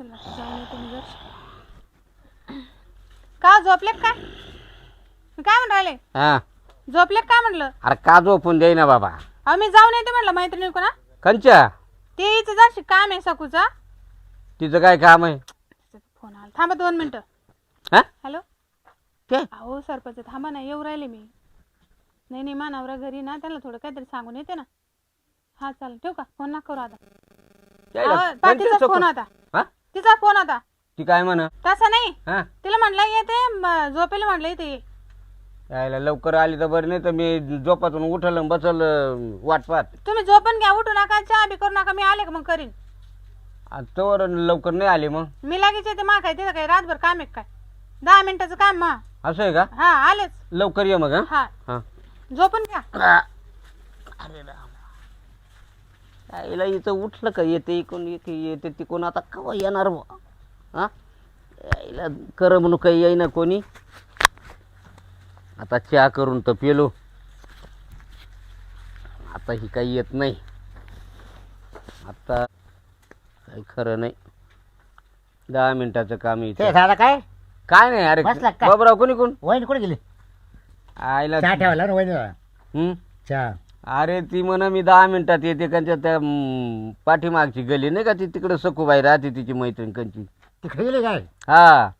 चला जाऊन येते मी जर. का झोपले का? काय म्हणून राहिले? हा. झोपले का काय म्हणलं? अरे का झोपून देई ना बाबा? अहो मी जाऊन येते म्हणलं मैत्रिणी कोणा? कंच्या ते हिचं जरशी काम आहे सकूचा तिचं काय काम आहे? फोन आला. थांबा दोन मिनिटं. हा? हॅलो? ते अहो सरपंच थांबा ना येऊ राहिले मी. नाही नाही मानावरा घरी ना त्याला थोडं काहीतरी सांगून येते ना. हा चालेल ठेवू का? फोन नका करू आता. अहो, फोन आता हा तिचा फोन आता. ती काय म्हण? तसा नाही. हा? तिला म्हटलं येते म- झोपेल म्हटलं येते. यायला लवकर आली तर बरं नाही तर मी झोपातून उठल बसल वाट पाहत. तुम्ही झोपून घ्या उठू नका चहा बी करू नका मी आले का मग करीन तोवर लवकर नाही आली मग. मी लगेच येते मा काय तिथं काय रातभर काम आहे काय? दहा मिनिटाचं काम मा. असं आहे का? हा आलेच. लवकर ये मग हा? हा. हा. झोपून घ्या. अरे राम. यायला इथं उठलं का? येते इकडून येते येते तिकडून. आता कवा येणार बुवा? हा? यायला करमणूक काही येईना कोणी. आता चहा करून तर पेलो. आता ही काही येत नाही. आता काही खरं नाही. दहा मिनिटाचं काम ते इथं. दादा काय? काय नाही अरे बसला काय? बाबराव कोणी कोण? वहिनी कुठे गेली? आयला चहा ठेवायला ना वहिनीला? हम्म? चहा. अरे ती म्हणा मी दहा मिनिटात येते कंच्या त्या पाठीमागची गली नाही का ती? तिकडे सखूबाई राहते तिची मैत्रीण कंची. तिकडे गेली काय? हा.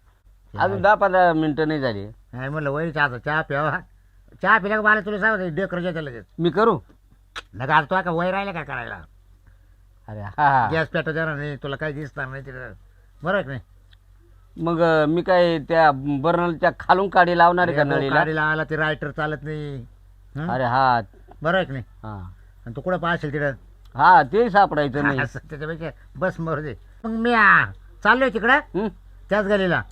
अजून दहा पंधरा मिनिटं नाही झाली. नाही म्हणलं वहिनी चहा चहा प्यावा. चहा पिल्या का मला तुला सांग डेकर लगेच. मी करू? नका आता तुला का वय राहिलं काय करायला? अरे हा हा. गॅस पेटो देणार नाही तुला काही दिसणार नाही तिकडे. बरं आहे की नाही? मग अं, मी काय त्या बर्नलच्या खालून काडी लावणार आहे का अरे नळीला? गाडीला आला ते रायटर चालत नाही. हं? अरे हा. बरं आहे की नाही? हा. आणि तू कुठं पाहशील तिकडं? हा ते सापडायचं नाही. असं त्याच्यापेक्षा बस मरू दे. मग मी आ, चाललोय तिकडं? हं? त्याच गलीला.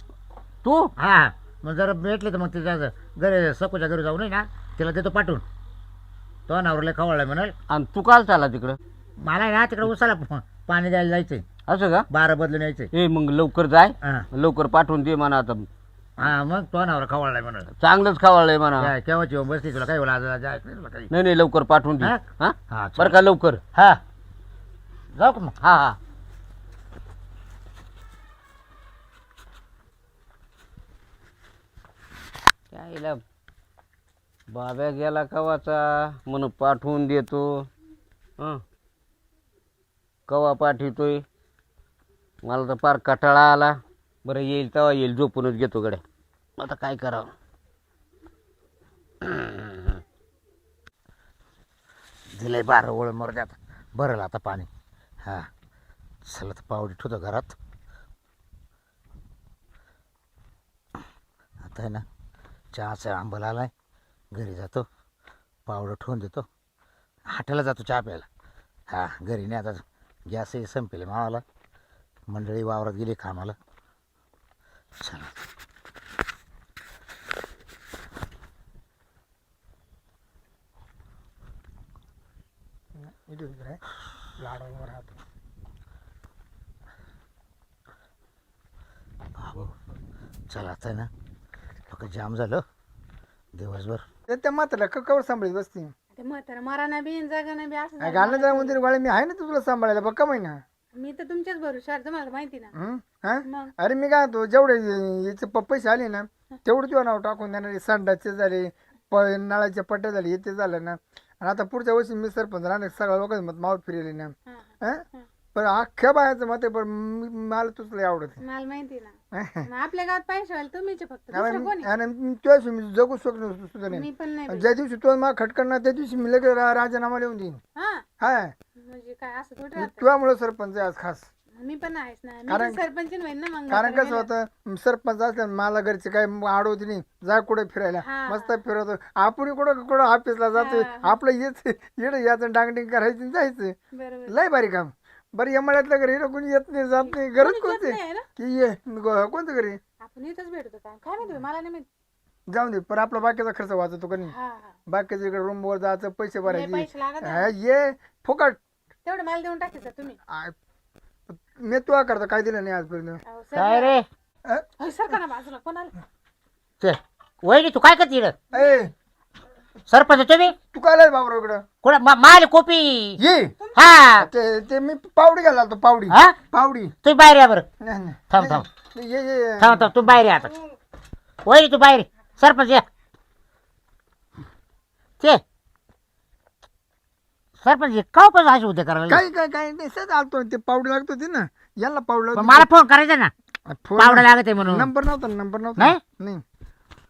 तू? हा मग जरा भेटले तर मग तिच्या घरी सकूच्या घरी जाऊ नये ना. तिला देतो पाठवून. तो नवरला खवळलाय म्हणाल. आणि तू काल चाला तिकडं? मला आहे ना तिकडे उसाला प- पाणी द्यायला जायचंय. असं का? बारा बदलून यायचंय. ए मग लवकर जाय. हा. लवकर पाठवून दे म्हणा आता. हा मग तो नवरा खवळलाय म्हणाल चांगलंच खावाळलंय म्हणा. काय केव्हाची येऊन बसली तुला? काय बोला काही? नाही नाही लवकर पाठवून दे. हा? हा? हा बरं का लवकर? हा. जाऊ का मग? हा हा. त्याला बाब्या गेला कवाचा? म्हण पाठवून देतो. हं. कवा पाठवतोय? मला तर फार कटाळा आला. बरं येईल तेव्हा येईल. झोपूनच घेतो गड्या. आता काय करावं? दिलंय बारा ओळ मर द्या बरं आता पाणी. हा. चला तर पावडी ठेवतो घरात. आता आहे ना चहाचा आंबला आलाय घरी जातो. पावडं ठेवून देतो. हाटेला जातो चहा प्यायला. हा घरी नाही आता. गॅसही संपेल मावाला. मंडळी वावरात गेली कामाला. चला. बाबू चला आता आहे ना. लोक जाम झालं. दिवसभर. ते त्या म्हाताऱ्या क- कवर सांभाळत बसते? ते म्हातारा मारा बी जागा बी असं झालं. घालणं जा मंदिर वाळे मी आहे ना तुला सांभाळायला बघ का महिना. मी तर तुमच्याच भरोशावर तुम्हाला माहिती ना. हं? हा? मग? अरे मी काय तो जेवढे याचे प- पैसे आले ना तेवढं तुझं नाव टाकून देणार संडाचे झाले प नळाचे पट्टे झाले हे ते झालं ना. आणि आता पुढच्या वर्षी मी सरपंच राहणार सगळ्या लोकांचं मत मावत फिरले ना. हा? पण अख्ख्या बायाचं मत आहे पण मी- मला तुझं लय आवडत मला माहिती ना. मग आपल्या गावात पैसे व्हायला तुम्हीच आहे फक्त. आणि दुसरं कोणी आणि मी मी जगू शकलो सुद्धा मी नाही पण नाही आणि ज्या दिवशी तुला मला खटकणार त्या दिवशी मी लगेच रा- राजीनामा लिहून देईन. हा. हा. म्हणजे काय असं राहतं. तुझ्यामुळे सरपंच आहे आज खास. मी पण आहेच ना. मी कारण- पण सरपंच होईन ना मग कारण कसं. होतं सरपंच असल्यानं मला घरचे काय आडवती नाही. जा कुठे फिरायला. हा. मस्त फिरवतो. आपण कुठं कुठं ऑफिसला जातोय? आपलं येच येणं याचं डांगडिंग करायचं आणि जायचं. बरोबर. लय भारी काम. बरं यमळ्यातलं घरी हिरो कोणी येत नाही जात नाही. गरज कोणी कोणते? नाही ना? की ये ग- कोणतं घरी? आपण इथंच भेटतो काय काय माहिती मला नाही माहिती. जाऊन दे पण आपला बाकीचा खर्च वाचतो का नाही? हा हा. बाकीच्या इकडे रूम वर जायचं पैसे लय भरायचे. पैसे लागत आहे. हा, ये फुकट. तेवढं मला देऊन टाकायचं तुम्ही. आ, मी तुला करता काय दिलं नाही आजपर्यंत? अहो, सर काय रे? अ, अहो, सरका ना बाजूला कोणाला? चल वहिनी तू काय करते इकडं? ए सरपंच तुम्ही? तू काय बाबराव इकडं? कुठं मा- माल कोपी. ये. हा. ते ते मी पावडी घाला तो पावडी. हा? पावडी. तुम्ही बाहेर या बरं. नाही, नाही. थांब थांब. ये ये थांब थांब तू बाहेर या आता. वहिनी तू बाहेर ये. सरपंच या. ते सरपंच हे का पण अशी उद्या करायला? काय काय काय नाही सहज आलतो ते पावडी लागत होती ना याला पावडी पण लागत मला फोन करायचा ना. पावडा लागत आहे म्हणून. नंबर नव्हता नंबर नव्हता. नाही? नाही.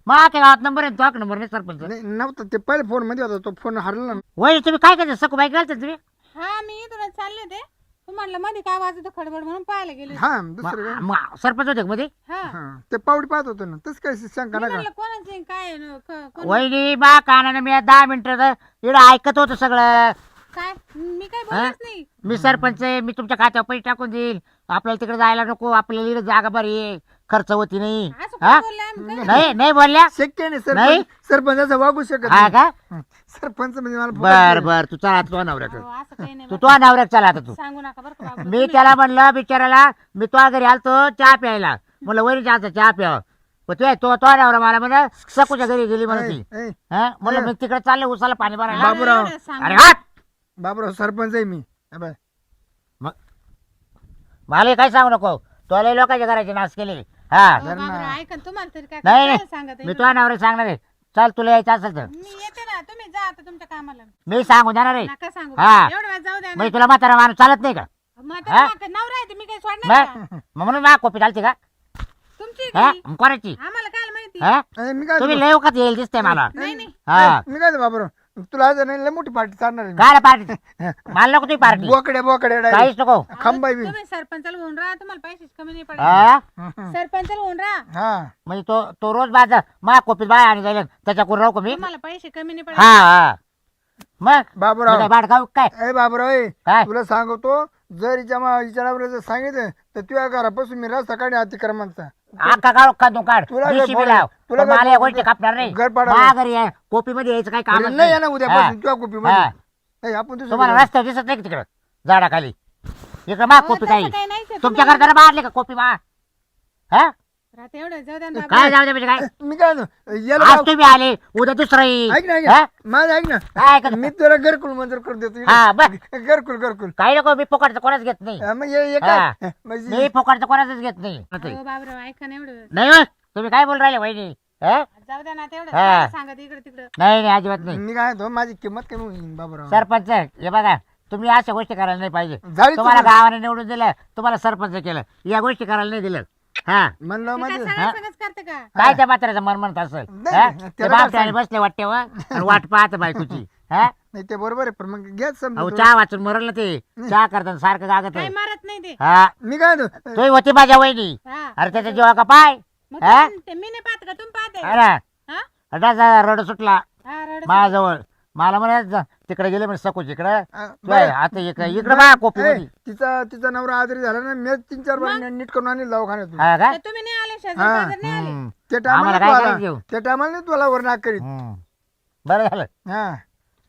गावात नंबर आहे तो नंबर नाही सरपंच. नाही, नव्हता ते पहिले फोनमध्ये होता तो फोन हरला ना. तुम्ही काय करता? सकू बाईक घालता तुम्ही? हा मी इथूनच चालले होते. तू म्हटलं मध्ये काय वाजत खडबड म्हणून पाहायला गेले होते. हा दुसरं काय? सरपंच होते का मध्ये? हा. हा ते पावडी पाहत होतो ना तस काय शंका मी नका कोणाचे काय न- क- कोण- वहिनी बा कानाने मी दहा मिनिटं इकडं ऐकत होतं सगळं. काय? मी काय बोलत नाही. मी सरपंच आहे मी तुमच्या खात्यावर पैसे टाकून देईल. आपल्याला तिकडे जायला नको आपल्याला इकडे जागा बरी आहे. खर्च होती नाही. असं हा? कोण बोललं आम्ही? काय? नाही नाही बोलल्या? शक्य नाही नाही? सरपंच सरपंचाचं वागू शकत हा नाही. का. सरपंच म्हणजे मला बर बर तू चला तू नवऱ्याकडे. अहो, असं काही नाही तू. तो नवऱ्यात चला आता तू. सांगू नका बरं का बाबू. मी त्याला म्हणलं बिचाराला मी तो घरी आलतो चहा प्यायला. म्हणलं वरी चहाचा चहा प्यावा. पण तो तो तो नवरा मला म्हणे सकूच्या घरी गेली म्हणून ती. ए, ए, हा? म्हणलं मी तिकडे चालले उसाला पाणी भरायला. बाबूराव. एवढं सांगू अरे हाट बाबराव सरपंच आहे मी. हे बाय. मला काय सांगू नको. तुला लोकांच्या घराचे नाश केले. हा. अहो, बाबूराव, ऐका ना, तुम्हाला तरी काय नाही काय मी तुझ्या नवऱ्या सांगणार आहे. चल तुला यायचं असेल तर. मी येते ना. तुम्ही जा आता तुमच्या कामाला. मी सांगून जाणार आहे. नका सांगू. हा. एवढं वेळ जाऊ द्या ना. म्हणजे तुला म्हातारा माणूस चालत नाही का? मग हा? आता नका- नवरा आहे ते मी काही सोडणार का? मग मग म्हणून मा कॉपी चालते का? तुमची हा? घरी. मग कोणाची? आम्हाला काय माहिती? हा? ए, मी काय तुम्ही लय वखत येईल दिसते मला. नाही नाही. हा. मी काय बाबराव तुला आज नाही लय मोठी पार्टी चालणार आहे मी. काय पार्टी? मला नको तुम्ही पार्टी. बोकडे बोकडे direct. काहीच नको. खंबाई बी. तुम्ही सरपंचाला होऊन राहा तुम्हाला पैसे कमी नाही पडत हा सरपंचाला होऊन राहा. हा. म्हणजे तो तो रोज बाजार मा कॉपीत बाय आणि जाईल. त्याच्याकडून राहू का मी? तुम्हाला पैसे कमी नाही पडत हा हा. मग? मी बाबूराव. काय बाट खाऊ काय? ए बाबराव ए काय? तुला सांगतो जर हिच्या मा- हिच्या सांगितलं तर तुझ्या घरापासून मी रस्ता काढे अतिक्रमणचा. आका काढू काढू काढ? तुला लाव. तुला पण काय मला या गोष्टी कापणार नाही. आहे कॉपी मध्ये यायचं काही काम नाही येणार उद्यापासून तुझ्या हा. कुपीमध्ये. ए, आपण दुसरं तुम्हाला. रस्त्यावर दिसत नाही तिकडं? झाडाखाली. इकडं मा अहो, कॉपी काही आहे. तुमच्या मारले का कॉपी मा हा? राहते एवढं जाऊ द्या ना बाबा. काय जाऊ दे म्हणजे काय? मी काय म्हणतो, याला आज तुम्ही आले उद्या दुसरं येईल. ऐक ना ऐक हा? ना माझं ऐक ना. काय करता? मी तुला घरकुल मंजूर करून देतो. हा बस घरकुल घरकुल. काही नको मी फुकटचं कोणाच घेत नाही. हा, मग हे- हे हा. काय? म्हणजे मी फुकटचं कोणाच घेत नाही. अहो, बाबराव ऐका ना एवढं. नाही होय. तुम्ही काय बोल राहिले वहिनी? हा? जाऊ द्या ना तेवढं हा. नका सांगत इकडे तिकडं. नाही नाही अजिबात नाही. मी काय म्हणतो माझी किंमत कमी होईल बाबूराव. सरपंच हे बघा तुम्ही अशा गोष्टी करायला नाही पाहिजे. झाली तुम्हाला. गावाने निवडून दिलं तुम्हाला सरपंच केलं. या गोष्टी करायला नाही दिलं. हा. म्हणलं काय माझे सगळं सगळंच करते का? काय त्या म्हाताऱ्याचं मन म्हणत असेल? नाही, हा? नाही, ते त्याला काय बापट्याने बसले वाटते व आणि वाट पाहत बायकोची. हा? नाही ते बरोबर आहे पण मग अहो समजा चहा वाचून मरल ना ते. चहा करताना सारखं गागत काय आहे मारत नाही ते. हा. मी काय म्हणतो? तोही होती माझ्या वहिनी. हा. अरे त्याच्या जीवा का पाय? मग हा? तुम्ही- ते मी नाही पाहत का? तुम्ही पाहते अरे. हा? रड सुटला. हा रडत माझ्याजवळ. मला म्हणे तिकडे गेले म्हणे सकूच इकडे. अ, बरं. आता इकडे इकडे बा कोपी ए, तिचा तिचा नवरा आजारी झाला ना मी तीन चार बार नीट करून आणली दवाखान्यातून. हा का? तर तुम्ही नाही आले शेजारी हा. पाजारी नाही आले. हम्म. त्या आम्हाला टायमाला काय तू करायचं आला. येऊ? त्या टायमाला नाही तुला वर नाक करीत. हम्म. बरं झालं. हा.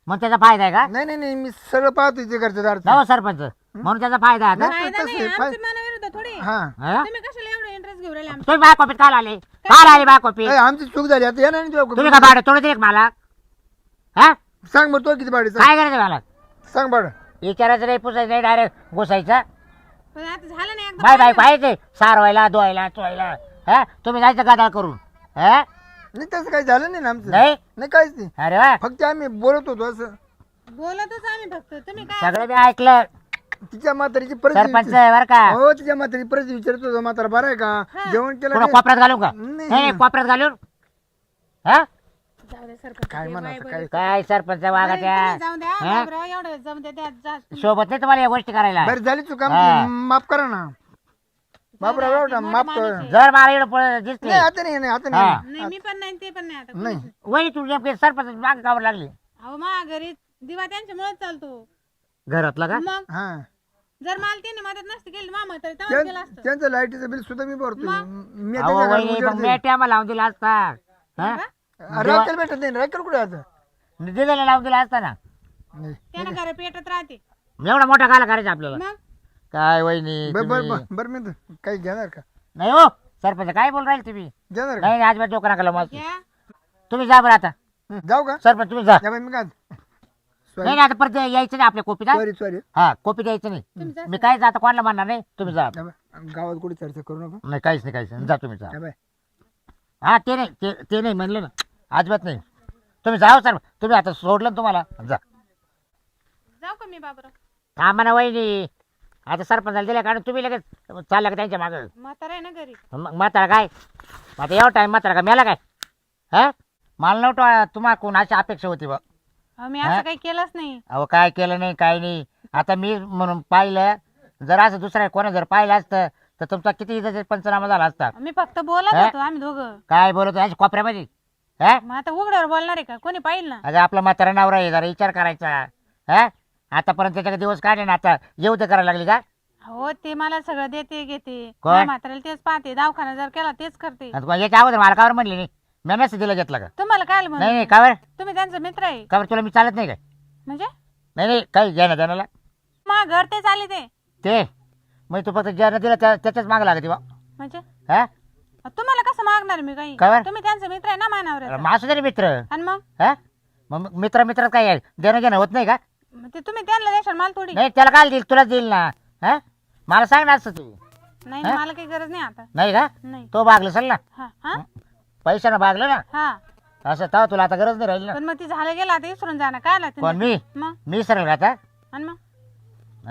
मग त्याचा फायदा आहे का? नाही नाही नाही मी सगळं पाहतो ते घरच्या दारचं नव सरपंच. म्हणून त्याचा फायदा आहे आता? फायदा तसं नाही आहे, फाय- आमच्या मनाविरुद्ध थोडी. हा. हा? तुम्ही कशाला एवढं इंटरेस्ट घेऊ राहिले आमच्या तुम्ही बा कॉपीत काल आले? काल आले बा कॉपी ए, आमची चूक झाली आता येणार नाही तुम्ही का भाडं तोडत एक मला? हा? सांग बरं तो किती भाडी काय करायचं मला? सांग. भाडं. विचारायचं नाही पुसायचं नाही डायरेक्ट घुसायचं. पण आता झालं एकदा बाय बाय पाहिलं. पाहिजे सारवायला धुवायला चोयला हा? तुम्ही जायचं गदाळ करून. हा? नाही तसं काही झालं नाही ना आमचं. नाही? नाही काहीच नाही. अरे वा. फक्त आम्ही बोलत होतो असं. बोलतच आम्ही फक्त. तुम्ही काय सगळं मी ऐकलं. तिच्या म्हातारीची सरपंच परिस्थिती आहे बरं का. हो तिच्या म्हातारी परिस्थिती विचारत होतो. म्हातारा बरं आहे का? जेवण केलं नाही? कोपऱ्यात घालून का? नाही, कोपऱ्यात घालून? हा? जाऊ दे सरपंच काय ते काय- सरपंच बरं, वागाच्या तुम्ही जाऊ द्या हा? बाबराव, एवढं जाऊ द्या त्या- जा. सोबत नाही तुम्हाला या गोष्टी करायला? बरं झाली चूक हा. आमची माफ करा ना. बापराव एवढा मोठा माफ माणूस कर आहे. जर मला इकडं पळ- दिसले. नाही आता नाही नाही आता हा. नाही. नाही मी पण नाही ते पण नाही आता नाही. कोणीच. वही तू नेमके सरपंच माग कावर लागली. अहो मा घरी दिवा त्यांच्यामुळे चालतो. घरातला का? मग? हा. जर मला तिने मदत नसती केली मामा तर तेव्हा केलं त्यां- असतं. त्यांचं लाईटीचं बिल सुद्धा मी भरतो मी अहो त्याच्या घरात वहिनी उजेड मग देईन. मी टायमा लावून दिला असता. हा? राखेल भेटत नाही राखेल कुठे आता दिलेला लावून दिला असता ना नाही. त्यानं घर पेटत राहते. एवढा मोठा गाला करायचा आपल्याला. मग? काय वहिनी बर बर तुम्ही- बर- बरं मी तर काही घेणार का? नाही हो सरपंच काय बोल राहील तुम्ही? घेणार का? नाही अजिबात डोकं नका लावू मग घ्या. तुम्ही जा बरं आता. जाऊ का? सरपंच तुम्ही जा. या बाई, मी काय नाही नाही आता परत यायचं नाही आपल्या कॉपीला. सॉरी सॉरी हा कॉपी द्यायचं नाही. मी काय जाता कोणाला म्हणणार नाही? तुम्ही जा. गावात कुठे चर्चा करू नका. नाही काहीच नाही काहीच नाही. जा तुम्ही जा. बाई. हा ते नाही ते ते नाही म्हणलं ना. अजिबात नाही. तुम्ही जा हो सर तुम्ही आता सोडलं ना तुम्हाला. जा. जाऊ का मी बाबराव? थांबा ना वहिनी. आता सरपंचाला दिल्या कारण तुम्ही लगेच चालला का त्यांच्या मागं? म्हातारा आहे ना घरी. मग म्हातारा काय? आता एवढा टाइम म्हातारा का? मेला काय? हा? मला नव्हतं तुम्हाला कोण अशी अपेक्षा होती बा. अहो, मी हा? असं काही केलंच नाही. अहो काय केलं नाही काय नाही. आता मी म्हणून पाहिलं जर असं दुसऱ्या कोणा जर पाहिलं असतं तर तुमचा किती इथं पंचनामा झाला असता. मी फक्त बोलत हा? होतो आम्ही दोघं. काय बोलत अशी कोपऱ्यामध्ये? हा? मग आता उघड्यावर बोलणार आहे का? कोणी पाहिलं ना? अगं आपला म्हातारा नवरा आहे जरा विचार करायचा. हा? आतापर्यंत त्याच्याकडे दिवस काढले ना आता येऊ ते करायला लागली का? हो ते मला सगळं देते घेते. कोण? माझ्या म्हाताऱ्याला तेच पाहते दवाखाना जर केला तेच करते. आणि तुम्हाला याच्या अगोदर मला कावर म्हणली नाही. मी नसतं दिलं घेतलं का? तुम्हाला काय नाही नाही म्हणून कावर. तुम्ही त्यांचा मित्र आहे. कावर तुला मी चालत नाही काय म्हणजे? नाही नाही काही घ्या ना त्याला मा घर ते चाले ते. ते? मग तू फक्त ज्यानं दिलं त्या त्याच्याच मागं लागते बा. म्हणजे? हा? तुम्हाला कसं मागणार मी काही? काय बरं? तुम्ही त्यांचा मित्र आहे ना मानावर मासू तरी मित्र. आणि मग? हा? मग मित्र मित्रात काय? देणं घेणं होत नाही का? मग ते तुम्ही त्यांना देशाल मला थोडी. नाही त्याला काय देईल तुलाच देईल ना. हा? मला सांग ना असं तू. नाही? मला काही गरज नाही आता. नाही का? नाही. तो भागलं असेल ना. हा हा? पैशानं भागलं ना. हा. असं तेव्हा तुला आता गरज नाही राहील ना. पण मग ती झालं गेलं आता विसरून जाणं. काय आला कोण मी? मग? मी सरळ आता? आणि मग?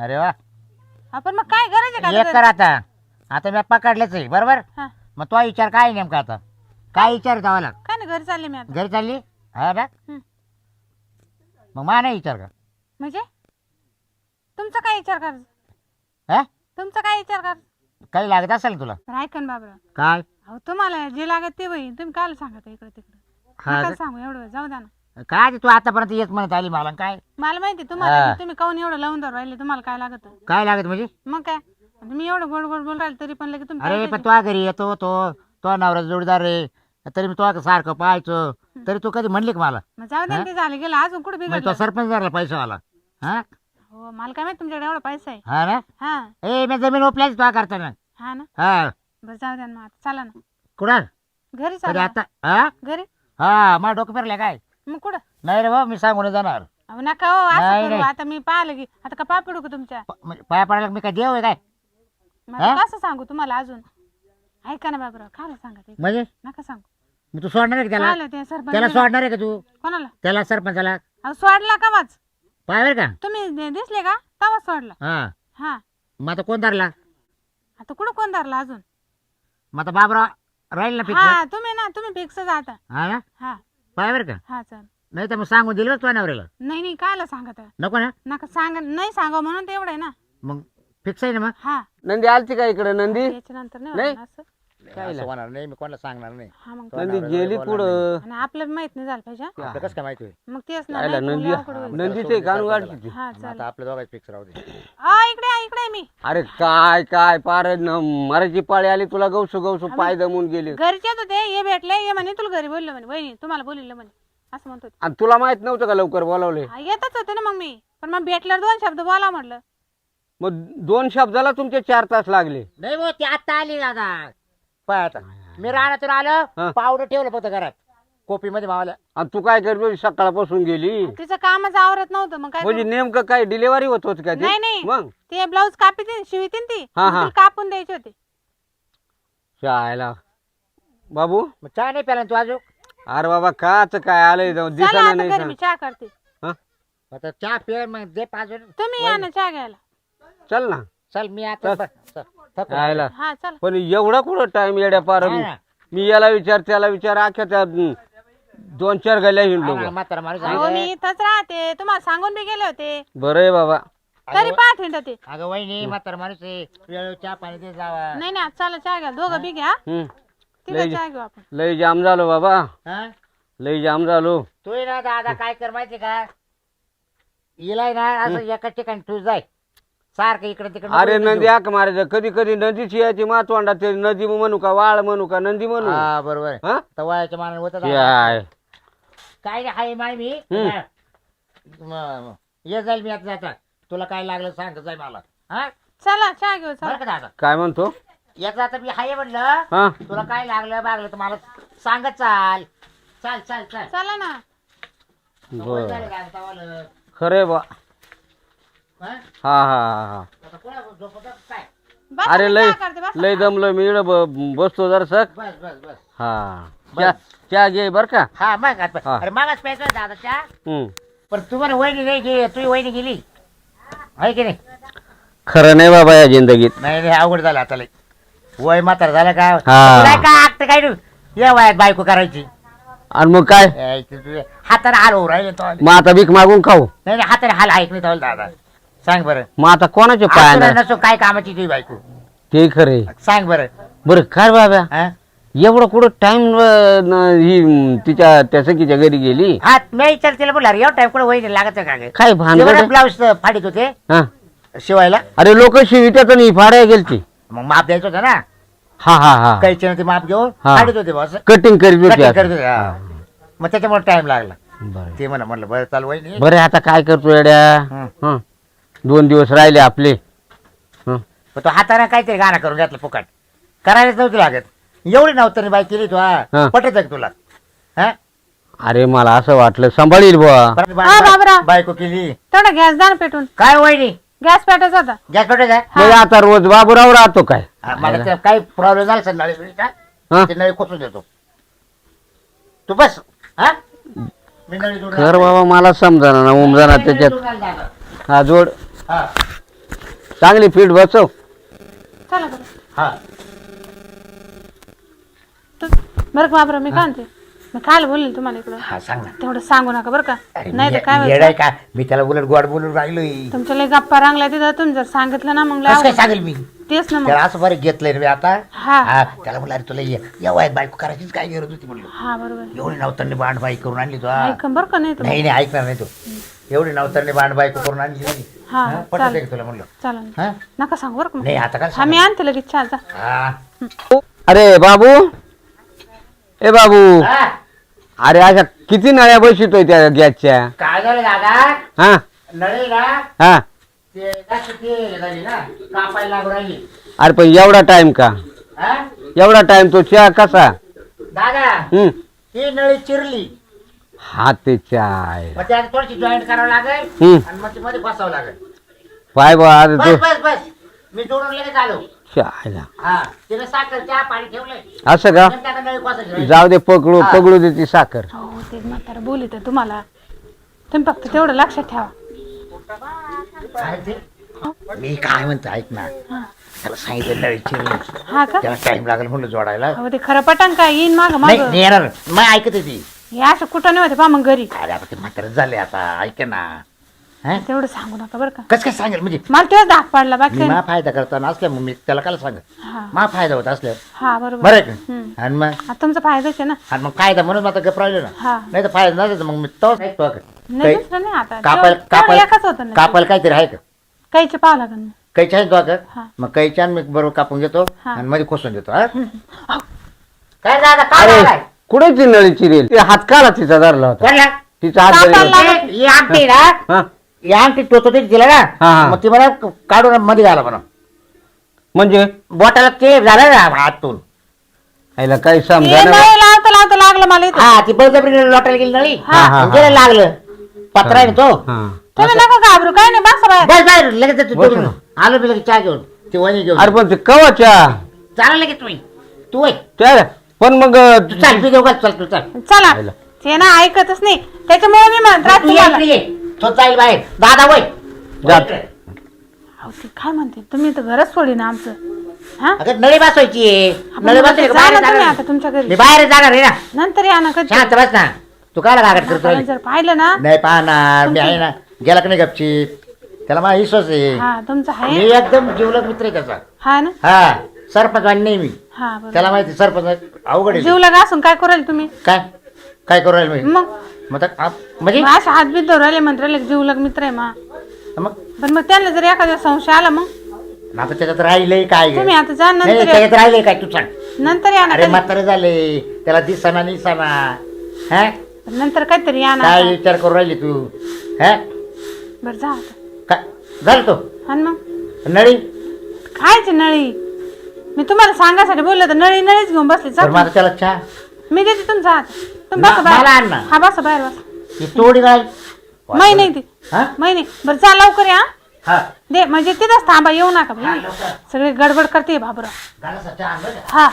अरे वा. आपण मग काय गरज आहे एक का आता? आता. आता मी पकडलेच आहे बरोबर? हा. मग तो विचार काय नेमका आता? काय विचार आहे तवाला काय नाही घरी चालले मी आता. घरी चालली? हा ना हं. मग मा नाही विचार का? म्हणजे? तुमचा काय विचार कर. हा? तुमचा काय विचार कर. काही लागत असेल ना तुला ऐकन बाबरा. काय? अहो तुम्हाला जे लागत ते होईल तुम्ही काय सांगता इकडे तिकडे. हा? सांगू एवढं जाऊ द्या ना. काय ते तू आतापर्यंत येत म्हणत आली मला काय? मला माहिती तुम्हाला हा. तुम्ही काऊन एवढं लावून धरू राहिले तुम्हाला काय लागत? काय लागत म्हणजे? मग काय? मी एवढं गोड गोड बोल राहिले तरी पण लगे तुम्ही अरे पण तो घरी येतो तो तो नवरा जोडीदार रे तरी मी तो सारखं पाहायचो. तरी तू कधी म्हणली का मला? मग जाऊ ना, ते झालं गेलं अजून कुठे म्हणजे तो बिघडलं? सरपंच झाला पैशावाला. हा? हो मला काय माहिती तुमच्याकडे एवढा पैसा आहे. हा ना? हा. ए मी जमीन ओपल्याच तो करताना. हा ना? हा. बरं जाऊ द्या ना मग आता चला ना. कुठं? घरी चला आता? हा? घरी? हा मला डोकं फिरलं काय? मग कुठं? नाही रे भाऊ मी सांगून जाणार. अहो नका हो असं नाही, करू. नाही. आता मी पाहिलं की आता का पाय पडू का तुमच्या? प- म्हणजे पाया पडायला मी काय देव आहे काय? मला हा? कसं सांगू तुम्हाला अजून? ऐका ना बाबराव खायला सांगा ते. म्हणजे? नका सांगू. मग तू सोडणार आहे का त्याला? खायला ते सरपंच त्याला सोडणार आहे का तू? कोणाला? त्याला सरपंचाला? अहो सोडला का वाच पायावर का? तुम्ही दि- दिसले का? तवा सोडला. हा. हा. मग आता कोण धरला? आता कुठं कोण धरला अजून? मग आता बाबरा राहील ना हा तुम्ही ना तुम्ही फिक्स आता. हा ना? हा. पायावर का? हा चल. नाही तर मग सांगून दिलं तुझ्या नवऱ्याला. नाही नाही कायला सांगत आहे? नको ना? नका सांगा नाही सांगा म्हणून ते एवढं आहे ना. मग फिक्स आहे ना मग? हा. नंदी आलती का इकडे नंदी? नाही नाही. होणार ना असं. असं होणार नाही मी कोणाला सांगणार नाही. हा मग नंदी गेली पुढं. आणि आपल्याला माहीत नाही झालं पाहिजे हा? आपलं कसं काय माहिती? होईल मग तेच ना नाही नंदी तुला अवघड होईल. नंदीचे कानू गाठली हा मग चल आता आपल्या दोघांचे फिक्स राहू दे. आ इकडे आहे, इकडे आहे मी. अरे काय काय पार न- मराठी पाळी आली तुला गवसू गवसू पाय दमून गेली. घरचे येत होते हे भेटले ये म्हणे तुला घरी बोललं म्हणे वहिनी तुम्हाला बोललं म्हणे असं म्हणत होते. आणि तुला माहीत नव्हतं का लवकर बोलावले हा, येतच होते ना मग मी. पण मग भेटल्यावर दोन शब्द बोला म्हटलं मग दोन शब्दाला तुमचे चार तास लागले. नाही भाऊ ती आता आली दादा. पाय आता. मी रानातून हा. आलो पावडर ठेवलं फक्त घरात. कोपीमध्ये मावाला. आणि तू काय करतो सकाळपासून गेली. तिचं कामच आवरत नव्हतं. मग काय म्हणजे नेमकं काय डिलिव्हरी होत होत का नाही ते? नाही मग? ते ब्लाऊज कापी शिवितीन ती हा, मग हा. तिला कापून द्यायचे होते. शाळेला बाबू? मग चहा नाही प्याला ना तू अजून? अरे बाबा काच काय आलंय जाऊन? चला आता नाही घरी चहा करते. हा? आता चहा पिय मग दे पाजून. तुम्ही या ना चहा घ्यायला. चल ना. चल मी आता ब- चल, थकलो. शाळेला हा चल. पण एवढा कुठं टाइम येड्या पार हा ना. मी याला विचार त्याला विचार अख्ख्या त्या दोन चार गल्या हिंडलो ना, बा. म्हातारा माणूस आहे. मी इथंच राहते. तुम्हाला सांगून बी गेले होते. बरं आहे बाबा. तरी पाहत हिंडते. अगं वहिनी म्हातारा माणूस आहे. वेळ चहा पाणी दे जावा. नाही नाही चला चहा घ्या. दोघं बी घ्या. हम्म. तिला चहा घेऊ आपण. लय जाम झालो बाबा. हा? लय जाम झालो. तू ये ना दादा. काय कर माहिती का? इलाय ना असं एका ठिकाणी तू जाय. सारखं इकडे तिकडे अरे नदी आक मारायचं कधी कधी नदीची यायची मातोंडा ते नदी म्हणू का वाळ म्हणू का नदी म्हणू. हा बरोबर आहे. हा? तर वयाच्या मानाने होत काय काय नाही हाय माय मी? हम्म. म- म- ये जाईल मी आता जाता. तुला काय लागलं सांग जाय मला. हा? चला चहा घेऊ चला. बरं का दादा? काय म्हणतो? याचा आता मी हाय म्हणलं. हा. तुला काय लागलं बागलं तर मला सांगत चाल. चाल चाल चाल. चला ना. बर. खरे बा. हा? हा हा आता कोणा झोपत काय? बस अरे लय लय दमलो मी इकडं ब- बसतो बस बस बस. हा. चहा चहा घे बर का? हा मग आता. हा. अरे मागाच प्यायचं होतं आता चहा. हम्म. पण तुम्हाला वहिनी नाही गे तुझी वहिनी गेली. आहे की नाही? खरं नाही बाबा या जिंदगीत. नाही नाही अवघड झालं आता लय. वय म्हातार झालं का? हा. तुला काय आगत काय नाही. या वयात बायको करायची. आणि मग काय? ए, इथे तुझे हाताने हाल होऊ राहिले तो. नाही मग आता भीक मागून खाऊ. नाही हाताने हाल ऐक नाही तो दादा? सांग बरं. मग आता कोणाचे पाय? नसो काय कामाची तुझी बायको. ते खरे सांग बरं. बरं काय बाबा? हा? एवढं कुठं टाइम ही म, तिच्या त्या सखीच्या घरी गेली? हा मी विचार तिला बोलला एवढा टाइम कुठे वहिनी लागत का गे? काय भानगड ब्लाऊज फाडीत होते हा. शिवायला. अरे लोक शिवित्यात नाही फाड्या गेलती. मग माप द्यायचं होतं ना? हा हा हा. कैचे ते माप घेऊन हा. फाडीत होते बस कटिंग करीत होती कटिंग आता. करत होते, हा. मग त्याच्यामुळे टाइम लागला. बरं. ते म्हणा म्हणलं बरं चाल वहिनी. बरं आता काय करतो येड्या? हं. हं. दोन दिवस राहिले आपले. हं. पण तो हाताने काहीतरी गाणं करून घेतलं फुकट. करायलाच नव्हती लागत. एवढी नव्हतं बाई केली तू हा. हा. पटत आहे का तुला? हा? अरे मला असं वाटलं सांभाळील बुवा. परत हा. बायको केली. तेवढा गॅस द्या ना पेटून. काय वहिनी? गॅस पेटायचा होता. गॅस पेटत आहे मग आता रोज बाबूराव राहतो काय? हा, मला त्याला काही प्रॉब्लेम झाला सर नळी हं? ते नळी खोचून देतो. तू बस हा? मी नळी जोडून खर बाबा मला समजाना ना उमजाना त्याच्यात. हा जोड. हा. चांगली फिट बसव. चला बरं. हा. तू- बरं का बाबरा मी काय म्हणते? मी काल बोलले तुम्हाला इकडं. हा सांग ना. तेवढं सांगू नका बरं का. अरे नाही तर मी- काय येडं आहे व्हायचं का? मी त्याला उलट गोड बोलून राहिलोय. तुमच्या लय गप्पा रांगल्या तिथं. तुम्ही जर सांगितलं ना मग कसं काय. सांगेल मी? तेच ना मग. त्याला असं बरं घेतलंय रे मी आता. हा. हा त्याला म्हणलं अरे तुला ये- या वयात बायको करायचीच काय गरज होती? म्हणलं. हा बरोबर एवढी नवतरणी बांड बाई करून आणली तू हा. का नाही नाही नाही ऐकणार नाही तू. एवढी नवतरणी बांड बायको करून आणली नाही. हा, हा, पटत चालेल. आहे का तुला म्हणलं? हा? नका सांगू बरं का मग. नाही आता काय हा मी आणते लगेच. चहा जा. हा. अरे बाबू. ए बाबू. हा, अरे अशा किती नळ्या बसितोय त्या गॅसच्या? काय झालं दादा? हा. नळी ना? हा. ते जास्त ते झाली ना कापायला लागू राहिली. अरे पण एवढा टाइम का? हा? एवढा टाइम तो चहा कसा? दादा हम्म. ती नळी चिरली. हा ते चाय. मग त्यात थोडीशी जॉईंट करावं लागेल हम्म. आणि मग ती मध्ये बसावं लागेल. पाय बा अरे बस तो. बस बस. मी जोडून लगेच आलो. चायला. हा तिने साखर चहा पाणी ठेवलंय. असं का? नंतर आता नळी बसायची राहिली. जाऊ दे पकडू हा. पकडू दे ती साखर. हो ते म्हातारा बोलित तुम्हाला. तुम्ही फक्त तेवढं लक्षात ठेवा? मी काय म्हणतो ऐक ना. त्याला सांगितलं चिरली हा का? त्याला टाइम लागेल म्हणलं जोडायला. ते खरं पटन काय येईन माग नाही माग. नाही येणार मग ऐकत ती हे असं कुठं नाही होते पा मग घरी. अरे आता ते म्हातारं झाले आता. ऐक ना. हं? तेवढं सांगू नका बरं का. कसं काय सांगेल? म्हणजे मला तेच धाक पाडला बाकी मी काही मा फायदा करताना असल्या मग मी त्याला काय सांगत नाही. हा. मा फायदा होत असल्यावर. हा बरोबर. बरं आहे का? हम्म. आणि मग? आता तुमचा फायदाच आहे ना. आणि मग फायदा म्हणून आता गप राहिलो ना. हा. नाही तर फायदा नसेल तर मग मी तोच ऐकतो अगं. नाही काही दुसरं नाही आता. कापायला तेवढं- तेवढं एकच कापायला होतं ना कापायला काहीतरी आहे का? काहीचे पाहावं लागेल ना. कैची आहे तो अगं हा. मग कैची आणि मी बरोबर कापून घेतो हा. आणि मध्ये खोसून देतो हा? अहो, काय दादा काय अरे झालंय? कुठे ती नळी चिरेल ते हात काला तिचा धरला होता. कोणला? तिचा हात कापायला धरला होता. लागत. ही आमटी ना हा. तिला हा, ना. हा. मग ती मला काढून मध्ये घाला म्हणा म्हणजे? बोटाला ते झालं ना हातून. काही हे समजा नाही लावता लावता लागलं मला इथं. हा ती बळजबरी लोटायला गेली नळी. हा, हा, गेलं लागलं. पत्रा आहे ना तो. तुम्ही नका घाबरू काय नाही बसा बाहेर. बस बाहेर लगेच येतो बस. तिकडून. ना. आलो मी लगेच चहा घेऊन. ती वणी घेऊन. अरे पण ते कवाच्या चाल लगेच तुम्ही. तू वय. त्या पण मग तू चाल घेऊ का? चल तू चाल. चला. आयला. ते ना ऐकतच नाही. त्याच्यामुळे मी म्हणत तू ये इकडे ये. तो जाईल बाहेर. दादा वय. जा. वय. अहो, ते काय म्हणते? तुम्ही तर घरच सोडी ना आमचं. हा? अगं नळी बसवायची. आपण नळी जा बाहेर तुम्ही जाणार आता तुमच्या मी घरी बाहेर जाणार आहे ना. नंतर या ना कधी? शांत बस ना. तू काय गागट करतो जर पाहिलं ना नाही पाहणार. मी आहे ना. गेला का नाही गपचीप? त्याला माझा विश्वास आहे. हा तुमचं मी आहे एकदम जीवलग मित्र आहे त्याचा. हा ना? हा सरपंच आणि नाही मी हा बरोबर. त्याला माहिती सरपंच अवघड आहे. जीव लगा असून काय करेल तुम्ही? काय? काय करू राहील मी? मग? मग आता आप- म्हणजे मग असे हातबीत धरू राहिले म्हणत राहिले जीवलग मित्र आहे मा. मग पण मग त्यांना जर एखाद्या संशय आला मग? आता त्याच्यात राहिलंय काय? तुम्ही आता जा नाही नंतर या. त्याच्यात राहिलंय काय? तू सांग. नंतर या ना अरे कधी. म्हातारे झाले. त्याला दिसाना निसाना. हा? नंतर काहीतरी या ना काय. विचार करू राहिली तू? हा? बरं जा आता. काय? झालं तो? आणि मग? नळी? खायची नळी. मी तुम्हाला सांगायसाठी बोलले तर नळी नळीच घेऊन बसली जा तर माझा त्याला चहा. मी देते तुमचा हात. हा बसा बाहेर तोडी नाही नाही ती नाही बरं जा लवकर या. दे म्हणजे तिथंच थांबा येऊ नका. बाई. सगळे गडबड करते बाबरा हा.